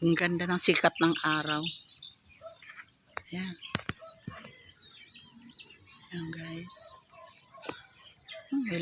Ang ganda ng sikat ng araw. Ayan. Ayan guys. Hmm, may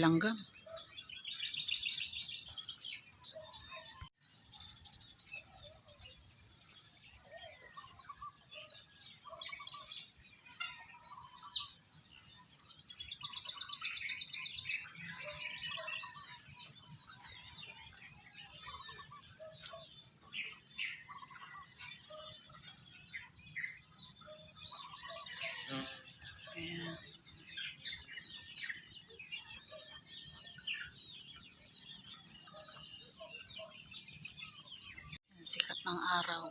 sikat ng araw.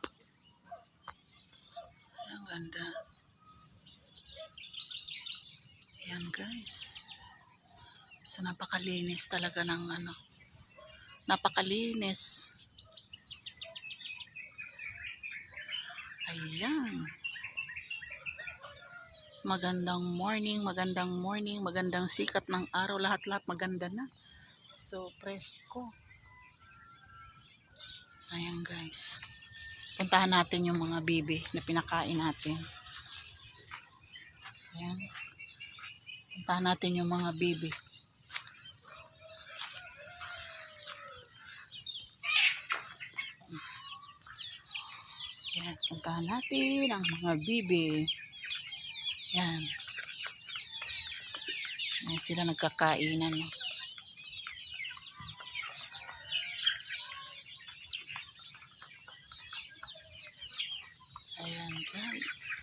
Ang ganda. Ayan guys. So napakalinis talaga ng ano. Napakalinis. Ayan. Magandang morning, magandang morning, magandang sikat ng araw. Lahat-lahat maganda na. So, presko. Ayan guys. Puntahan natin yung mga bibi na pinakain natin. Ayan. Puntahan natin yung mga bibi. Ayan. Puntahan natin ang mga bibi. Ayan. Ayan sila nagkakainan. No? guys.